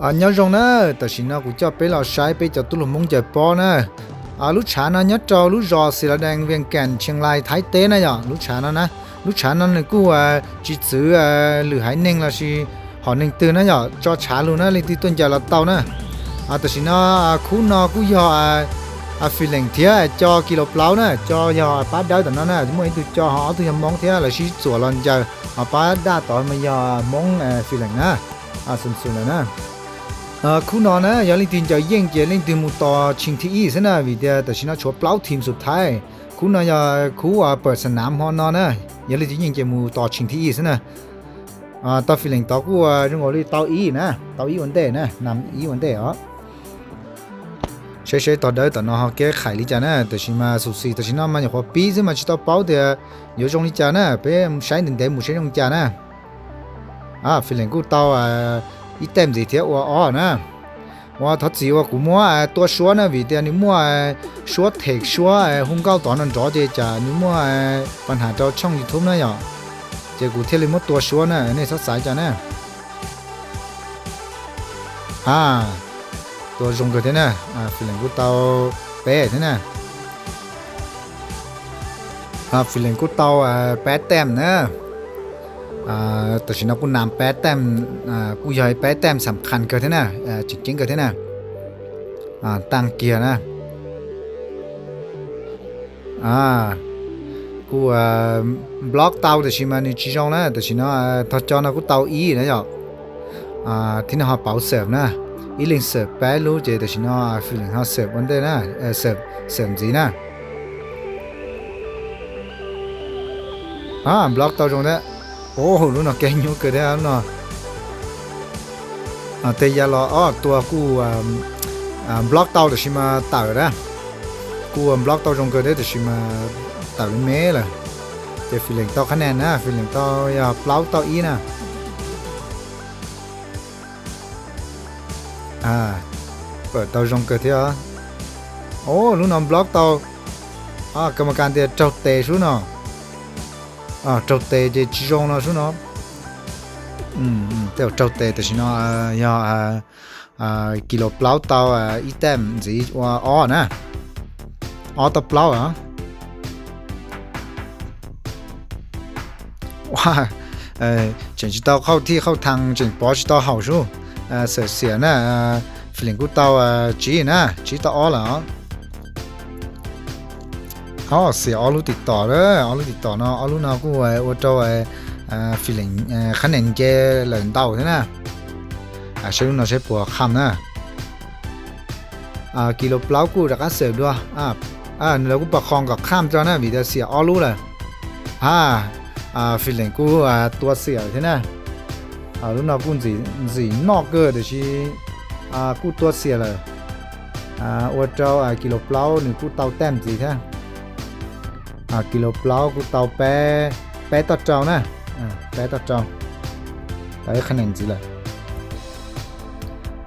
à nhớ rong nè tao xin nó cũng cho bé là sai bé cho tôi là mong chờ po nè à lúc chả nó nhớ cho lúc rò xì là đang viên cảnh chiang lai thái tế nè nhở lúc chả nó nè lúc chả nó này cũng à chỉ chữ à lử hải ninh là chỉ họ ninh từ nè nhở cho chả luôn nè lên tí tuần chờ là tao nè à tao xin nó à khu nó cũng do à à phi lệnh thía cho kilo plau nè cho do bát đá tao nó nè chúng mình từ cho họ từ mong thía là chỉ sửa lần chờ à bát đá tao mà do mong à phi lệnh nè à sum sum nè ခုနော်နဲ့ရလိတင်ကြရင်ကျလိတင်ต่อชิงที่อีတီစနာဗီဒတရှိနာချောပလောက်တီမ်စုထိုင်ခုနော်ရခုဝါပစနာမောနော်နဲ့ရလိတင်ရင်ကျမူတော်ချင်းတီစနာอ่าต่อฟิลิงตอกูอะจงโอลิตออีนะต่ออีวันเต้นะนำอีวันเต้อ๋อเชเชตอเดอต่อนอฮอแก้ไขลิจานะต่ชิมาสุสีแต่ชินามันอยาขปีซึ่งมาชิต่อเปล่าเดียโยจงลิจานะเป้ใช้หนึ่งเดมุใช้จงจานะอ่าฟิลิงกูตออะ 一点子贴我哦呢，我他只我估摸哎多说呢，为的你摸哎说特说哎红高档能找这家，你摸哎帮他找抢一通那样，结果贴你摸多说呢，那说啥家呢？啊，多用个的呢，啊，非能够到白的呢。啊，非能够到呃白点呢。 อ่าตัวฉันกูนำแปดแต้มกูยากให้แปดแต้มสำคัญเกินเท่านะเอ่อจริงๆเกินเท่านะอ่าตั้งเกียร์นะอ่ากูบล็อกเตาแตัวฉันมันนี่จีจงนะแตัวฉันอะถ้าจอนะกูเตาอีนะจ๊ะอ่าที่นั่นเขาเป่าเสิร์ฟนะอีลิงเสิร์ฟแปดรู้เจตัวฉันอะฟีลิงเขาเสิร์ฟวันเดียนะเออเสิร์ฟเสิร์ฟจีนะอ่าบล็อกเตาตรงนี้ โอ้โหรู้เนอแกยุเกิดได้เนอะแต่ยาลออ้อตัวกูบล็อกเตาแต่ชิมาเต่าได้กูบล็อกเตาจงเกิดได้แต่ชิมาเต่าเมล่ะแต่ฟิลเลงเตาคะแนนนะฟิลเลงเตาอย่าเปล่าตาอีนะอ่าเปิดเตาจงเกิดเถอะโอ้รู้นอบล็อกเตาอ่ากรรมการเตะเจ้าเตะชูเนอ à trâu tê để chỉ rong nó xuống nó ừ tao trâu tê thì nó ya à à kilo plau tao à item gì à o nè o tao plau à wow เออฉันจะต้องเข้าที่เข้าทางฉันปอจะต้องเข้าชู้เออเสียเสียนะฝรั่งกูต้องจีนะจีต้องอ๋อเหรอ สียออลูติดต่อเลยออลูติดต่อเนาะออลูนากูไอ้ว่าเจ้าไอ้อ่าฟีลิ่งเอ่อคะแนนเจเหลินเต้าใช่ไหมอ่าใช้ลูนาใช้ปัวคำนะอ่ากิโลเปล่ากูรักเสือด้วยอ่าอ่าแล้วกูประคองกับข้ามเจ้านะวิเดเสียออลูเลยอ่าอ่าฟีลิ่งกูอ่าตัวเสียใช่ไหมอ่าลูนากูจีจีนอกเกิดที่อ่ากูตัวเสียเลยอ่าว่าเจ้าอ่ากิโลเปล่าหนึ่งกูเต้าแต้มจีใช่ à kilo plau của tàu bé bé à, tao trâu nè à bé tao trâu đấy khả năng gì là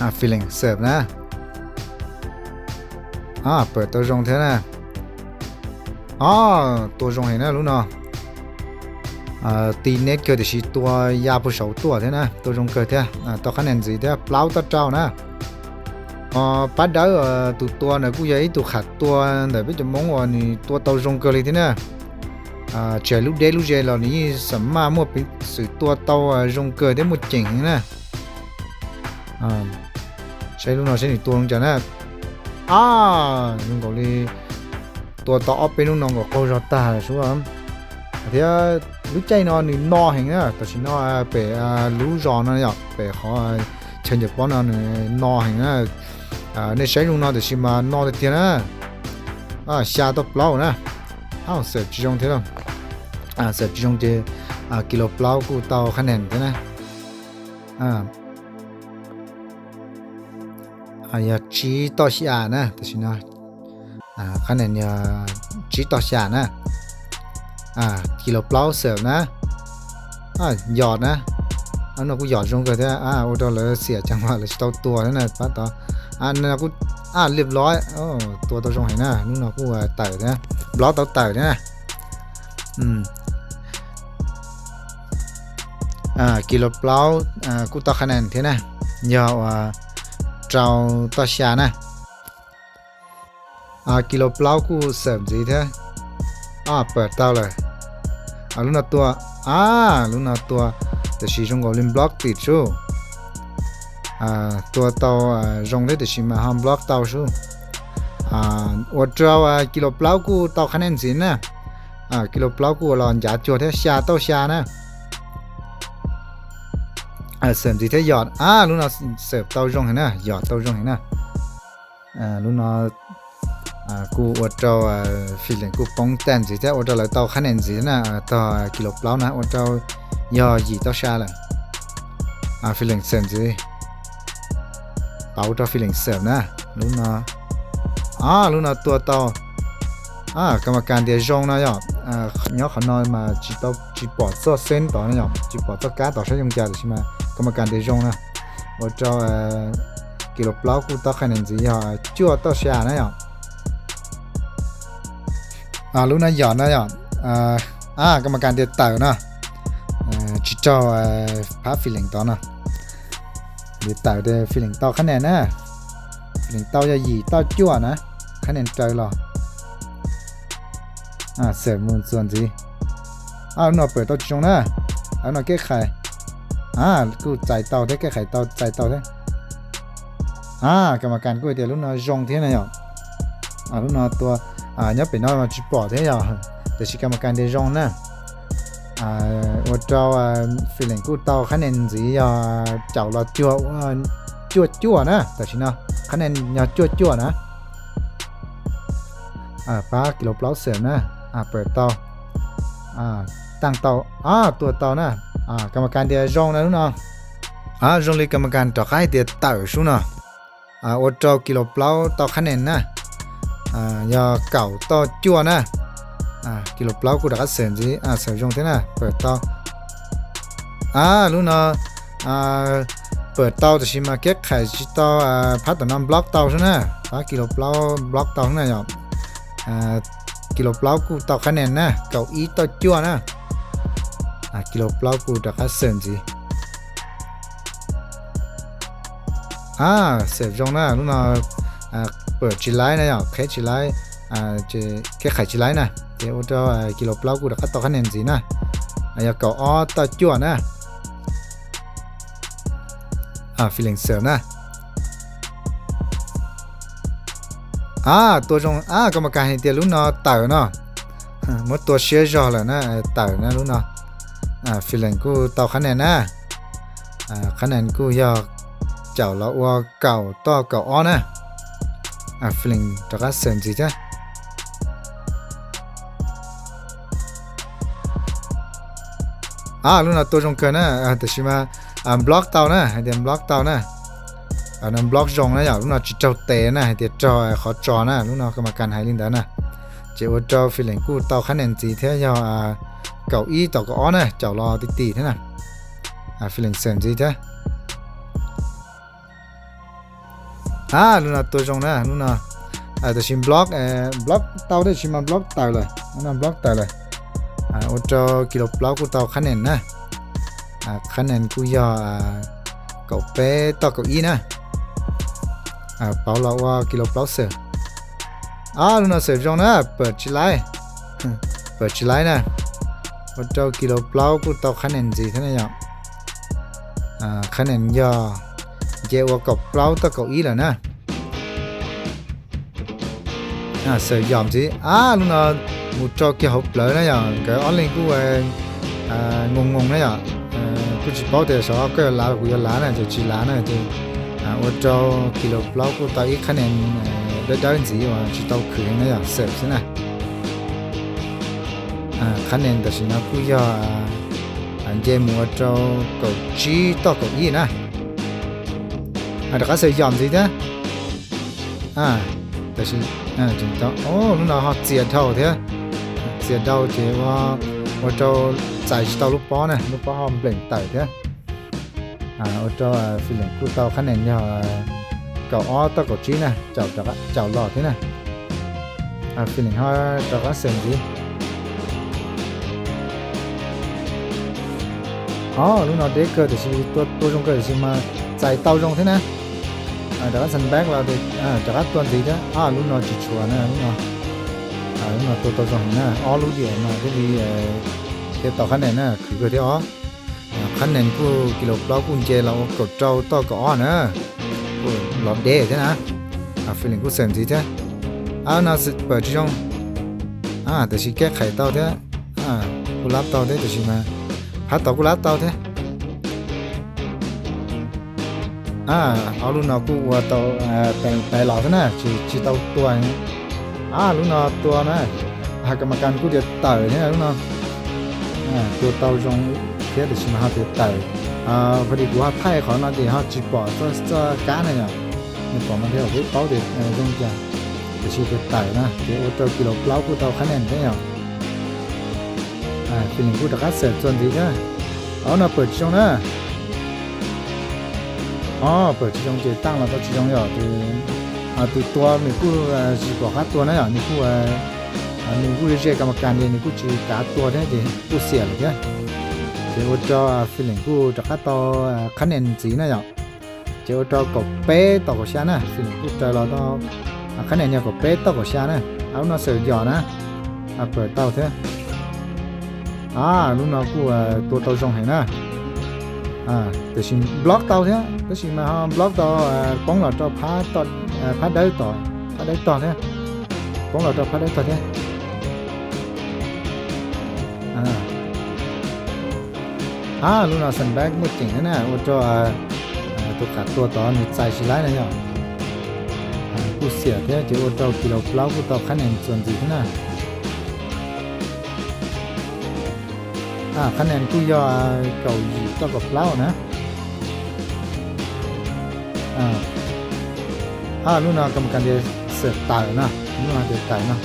à feeling serve nè. À bật tao rong thế nè. À tôi rong hình nè luôn nào à tì nét cơ thì chỉ tôi ya bù sầu tôi thế nè. Tôi rong cơ thế. À tao khả năng gì thế? Plau tao trâu nè. อ๋อปัดดาวตัวตัวเนี่ยกูยังตัวขัดตัวแต่ไม่จะมองว่านี่ตัวโตรงเกินเลยทีเนี่ยอ่าเจลูกเดลูกเจเหล่านี้สมมามั่วเป็นสื่อตัวโตรงเกินได้หมดเจ๋งน à nên sai luôn nó thì mà nó được tiền á à xa tập lâu nè à sợ chỉ trong thế đâu à sợ chỉ trong thế à kilo plau của tàu khăn nền thế nè à à ya chỉ to xa nè thì xin nói à khăn nền ya chỉ to xa nè à kilo plau sợ nè à giọt nè nó cũng giọt trong cái thế à ô đó là xỉa chẳng qua là tàu tua thế này bắt đó อันนั้นกูอ่านเรียบร้อยโอ้ตัวตัวตรงไหนนะนู่นนะกูไต่นะบล็อกตัวไต่นะอืมอ่ากิโล thì sử dụng gọi lên block thì chú à tua tàu à, rong đấy thì sử mà ham block tàu chú à ô à, kilo plau của tàu khánh nên gì nè. À kilo plau của là giá chua thế xa tàu xa nè. À sớm gì thế giọt. À lúc nào sớm tàu rong thế nè giọt tàu rong thế nè. À lúc nào à cô ô trâu à phi lệnh cô bóng tên gì thế ô trâu là tàu khánh nên gì nè. À, tàu kilo plau nè ô trâu chuột thế xa tao xa nè à sớm gì thế giọt à lúc nào sớm tao dùng thế nè giọt tao dùng thế nè à lúc nào à กูว่า ชิจาวพาฟิลิงตอนะดีต่เดฟิลิงตอคะแนนนะฟิลิงตอจะหยีตอจั่วนะคะแนนใจหรออ่าเสริมมูลส่วนสิเอาหนอเปิดตอจงนะเอาหนอแก้ไขอ่ากูใจเตาได้แก้ไขเตาใจเตาได้อ่ากรรมการกูเดี๋ยวลูกน้อยจงเท่าไหร่อ่าลูกน้อยตัวอ่าเนี่ยเป็นน้อยมาจุดปลอดเท่าไหร่แต่ชิกรรมการเดี๋ยวจงนะ 我招啊，虽然古到可能是要找了脚啊脚脚呢，但是呢，可能要脚脚呢。อ่าป้ากิโลเปล่าเสร็มนะอ่าเปิดเตาอ่าตั้งเตาอ่าตัวเตานะอ่ากรรมการเดียรองนะลูกน้องอ่ารองเลยกรรมการต่อใครเดียร์เต่าชูนะอ่าอดเตากิโลเปล่าเตาคะแนนนะอ่ายาเก่าเตาจั่วนะ อ่ากิโลปลากูดักเสียนจีอ่าเสียงจงเท่น่ะเปิดเตาอ่าลูกเนาะอ่าเปิดเตาจะชิมาเก็ตไข่ชิเตาอ่าพัดต่อน้ำบล็อกเตาใช่ไหมพัดกิโลปลาบล็อกเตาใช่ไหมอย่างอ่ากิโลปลากูเตาคะแนนนะเก้าอี้เตาจั่วนะอ่ากิโลปลากูดักเสียนจีอ่าเสียบจงนะลูกเน่ะอ่าเปิดชิไลน์นะอยอกเคสชิไลน์อ่าจะแก้ไขชิไลน์นะ เดี๋ยวจะกิโลเปล่ากูเดี๋ยวก็ต่อคะแนนสินะอะอย่าเกาอ้อต่อจั่วนะอ่าฟีลิ่งเสริมนะอ่าตัวจงอ่ากรรมการเห็นเตียรุ่นเนาะเต่าเนาะมดตัวเชื่อจอเลยนะเต่านะรุ่นเนาะอ่าฟีลิ่งกูต่อคะแนนนะอ่าคะแนนกูอยากเจ้าละว่าเก่าต่อเก่าอ้อนะ à feeling đó là sân gì chứ à lúc nào tôi trong cơ nè à thì mà อ่าลุงเอาตัวจงเกินนะอ่าแต่ชิมาอ่าบล็อกเตานะเดี๋ยวบล็อกเตานะอ่านั่นบล็อกจงนะอย่างลุงเอาจิตเจ้าเตะนะเดี๋ยวจอขอจอนะลุงเอากรรมการไฮลินเดนะเจ้าจอฟิลิ่งกูเตาขันเอ็นจีเทียาวอ่าเก่าอี้เตาก็อ้อนะเจ้ารอติตีเท่านะอ่าฟิลิ่งเซนจีเทียอ่าลุงเอาตัวจงนะลุงนะอ่าแต่ชิมบล็อกเอ่อบล็อกเตาได้ชิมาบล็อกเตาเลยนั่นบล็อกเตาเลย อ่าอุจกิโลปลอกกูต่อคะแนนนะอ่าคะแนนกูย่อ่าเก่าเป้ต่อเก้าอีนะอ่าเปาเราว่ากิโลปลอกเสืออ้าวนะเสือจงนะเปิดชิไลเปิดชิไลนะอุจกิโลปลอกกูต่อคะแนนสีท่านนายอ่าคะแนนย่อเจวกับปลอกต่อเก้าอี้แล้วนะาจะต้องคืนนะอย่างเสิร์ฟสินะอ่าคะแนนแต่สินะกูจะอันเจมัวจอกับจีต่อกับอีนะ à đó sử dụng gì thế à đó là à chúng ta ô lúc nào họ chia đầu thế chia đầu thì ว่าว่าจะใส่ตัวลูกป้อนะลูกป้อหอมเปล่งไต่ thế à ว่าจะฟิลิปกูตาคะแนนเนี่ยเก่าอ้อตะกจีนะเจ้าจักเจ้าหล่อ thế này à ฟิลิปเขาจะก็เสียงดีอ๋อลูกน้องเด็กเกิดแต่ชีตัวตัวจงเกิดชีมา แต่ก็สันแบกเราดิอ่าแต่ก็ตัวดีนะอ้าลูกนอจิชัวนะลูกนอออ่าลูกนอตัวตัวสองนะอ้อลูกเดียวมาที่มีเต่อขั้นไหนนะคือก็ที่อ้อขั้นไหนกูกิโลกรัมกุญเจเรากดเจ้าต่อก็อ้อนะกูหลอดเดย์ใช่ไหมอะฟิลิ่งกูเสริมดีใช่อ้าวน่าสุดเปิดช่องอ่าแต่ชิแก้ไขเต่าแท้อ่ากูรับเต่าได้แต่ชิมาพัดต่อกูรับเต่าแท้ อ่าเอาลูกน้องกูว่าตัวเอ่อเป็นไปหลอกนะชีชีตัวตัวนี้อ่าลูกน้องตัวนะหากรรมการกูเดือดเต๋อเนี่ยลูกน้องอ่าตัวตัวจงเทิดชิมาเดือดเต๋ออ่าพอดีกูว่าไทยของนาดีฮะจีบอตัวตัวกันเนี่ยไม่บอกมันเดี๋ยวไปเป่าเดือดเออจงจะจะชีเดือดเต๋อนะเดี๋ยวตัวกิโลเปล่ากูตัวคะแนนเนี่ยอ่าเป็นกูตะกัดเสร็จจนดีนะเอาหน้าเปิดช่องนะ อ๋อเปิดชิจงเจตั้งแล้วก็ชิจงยอดคืออ่าตัวตัวมีกู้จีบอกว่าตัวนั่นอะมีกู้อ่ามีกู้เรียกกรรมการเนี่ยมีกู้จีกาตัวนี่ยจีกู้เสียยเนี่เจ้าจะฟิลิงกู้จะคัดต่อคะแนนจีนั่นอเจ้าจะกบเป้ตอกชานะฟิผู้จเราต้องคะแนนเนี่ยกบเป้ตอกชานะเอาหน้าเสือยอนะอ่าเปิดเต้าเถออ่าลูกน้องกู้ตัวโตจงเห็นนะ à để xin block tao thế để xin mà họ block tao bóng là cho phá tao phá đấy tao phá đấy tao thế bóng là cho phá đấy tao thế à à lúc nào sân bác một chỉnh thế này ô cho tôi cả tua tao mình chạy xí lái này nhở à cú xỉa thế chứ ô cho kilo block của tao khá nên chuẩn gì thế nào à คะแนนกูยอเก่าหยีก็กับเล่านะอ่าอ่าลูกน้องกรรมการจะเสิร์ฟตายนะลูกน้องจะตายนะ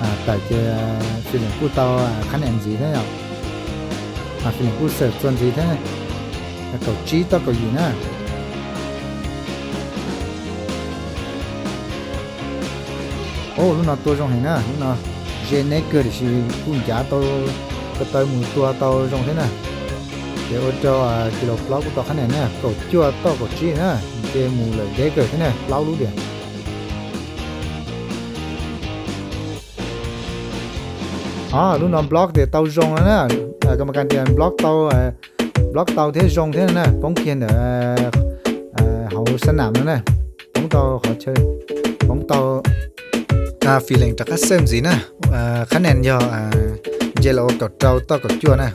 อ่าแต่จะฟิลิปกูเตาคะแนนสีได้หรออ่าฟิลิปกูเสิร์ฟส่วนสีได้แล้วก็จีต่อก็อยู่นะโอ้ลูกน้องตัวจงเห็นนะลูกน้องเจเนเกอร์ที่กูจ่าตัว cái tay mùi tua tao rong thế này. Để ô cho kilo plau của tao khánh này nè cậu chua tao cậu chi nè để mùi lại dễ cái thế này plau lú điện à lúc nào block để tao rong nè à cái mà cái tiền block tao à, block tao thế rong thế nè bóng kiên ở hậu sân nằm nè. Bóng tao khó chơi. Bóng tao à phi lệnh chắc xem gì nè. À khánh năng giờ à giờ là cột trâu to cột chua nè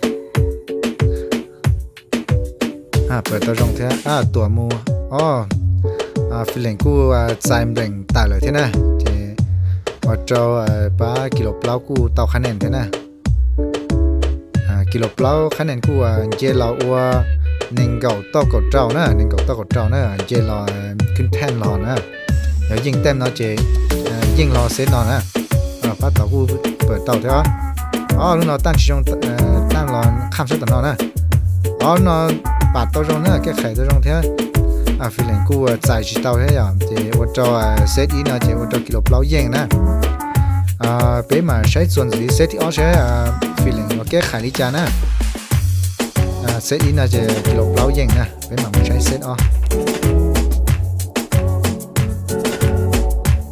à เปิดตัวรองเท้าอ่าตัวมูอ๋ออ่าฟิลเลงกูอ่าใจมเร่งตายเลยเท่นะเจว่าเจ้าอ่าป้ากิโลเปล่ากูเตาคะแนนเท่นะอ่ากิโลเปล่าคะแนนกูอ่าเจเราอัวหนึ่งเก่าตอกดเจ้านะหนึ่งเก่าตอกดเจ้านะเจเราขึ้นแท่นรอนะเดี๋ยวยิงเต็มเนาะเจยิงรอเซตนอนนะอ่าป้าเต่ากูเปิดเตาเถอะ อ๋อรู้นอตั้งชิจงเอ่อตั้งรอนคำเสียตั้งรอนนะอ๋อรู้นอปัดตัวจงเนี่ยแก้ไขตัวจงเท่าอะฟิลิ่งกูใจจิตเอาให้ยามเจวจอเซตอีนะเจวจอกิโลปลาเย็นนะอ่าเป๊ะมาใช้ส่วนสีเซตอ๋อใช้อ่าฟิลิ่งว่าแก้ไขลิจานะอ่าเซตอีนะเจกิโลปลาเย็นนะเป๊ะมาใช้เซตอ๋อ